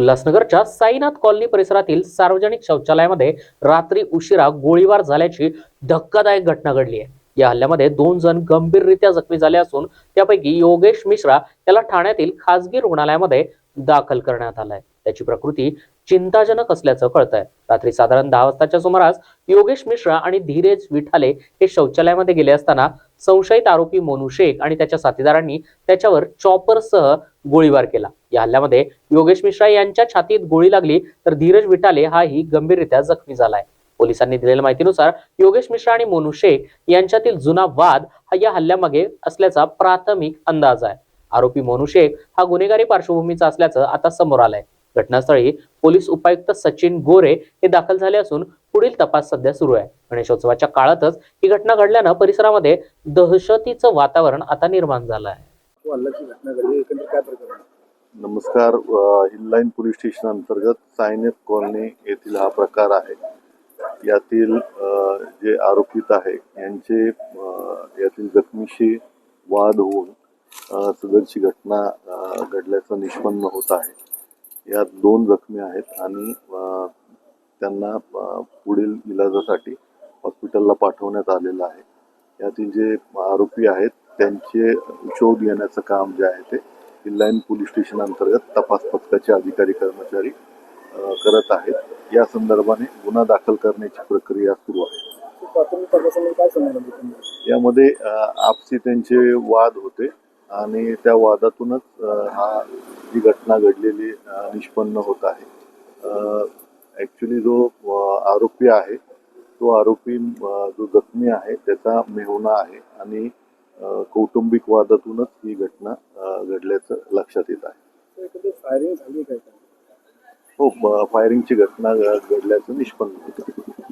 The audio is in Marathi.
उल्हासनगरच्या साईनाथ कॉलनी परिसरातील सार्वजनिक शौचालयामध्ये रात्री उशिरा गोळीबार झाल्याची धक्कादायक घटना घडली आहे. या हल्ल्यामध्ये दोन जण गंभीररित्या जखमी झाले असून त्यापैकी योगेश मिश्रा याला ठाण्यातील खासगी रुग्णालयामध्ये दाखल करण्यात आलाय त्याची प्रकृती चिंताजनक असल्याचं कळत आहे रात्री साधारण दहा वाजताच्या सुमारास योगेश मिश्रा आणि धीरेज विठाले हे शौचालयामध्ये गेले असताना संशयित आरोपी मोनू शेख आणि त्याच्या साथीदारांनी त्याच्यावर चॉपरसह गोळीबार केला. या हल्ल्यामध्ये योगेश मिश्रा यांच्या छातीत गोळी लागली तर धीरज विठाले हाही गंभीररित्या जखमी झालाय. पोलिसांनी दिलेल्या माहितीनुसार योगेश मिश्रा आणि मोनू शेख यांच्यातील जुना वाद हा या हल्ल्यामागे असल्याचा प्राथमिक अंदाज आहे. आरोपी मोनू शेख हा गुन्हेगारी पार्श्वभूमीचा असल्याचं आता समोर आलंय. घटनास्थळी पोलीस उपायुक्त सचिन गोरे हे दाखल झाले असून पुढील तपास सध्या सुरू आहे. गणेशोत्सवाच्या काळातच ही घटना घडल्यानं परिसरामध्ये दहशतीचं वातावरण आता निर्माण झालं आहे. नमस्कार अ, हिललाईन पोलीस स्टेशन अंतर्गत सायनेत कॉलनी येथील हा प्रकार आहे. यातील जे आरोपित आहे यांचे यातील जखमीशी वाद होऊन सदरची घटना घडल्याचं निष्पन्न होत आहे. यात दोन जखमी आहेत आणि त्यांना पुढील इलाजासाठी हॉस्पिटलला पाठवण्यात आलेलं आहे. यातील जे आरोपी आहेत त्यांचे शोध घेण्याचं काम जे आहे ते हिललाईन पोलीस स्टेशन अंतर्गत तपास पथकाचे अधिकारी कर्मचारी करत आहेत. या संदर्भाने गुन्हा दाखल करण्याची प्रक्रिया सुरू आहे. यामध्ये आपसी त्यांचे वाद होते आणि त्या वादातूनच हा जी घटना घडलेली निष्पन्न होत आहे. ॲक्च्युली जो आरोपी आहे तो आरोपी जो जखमी आहे त्याचा मेहुणा आहे आणि कौटुंबिक वादातूनच ही घटना घडल्याचं लक्षात येत आहे. फायरिंग झाली काय हो फायरिंगची घटना घडल्याचं निष्पन्न होतं.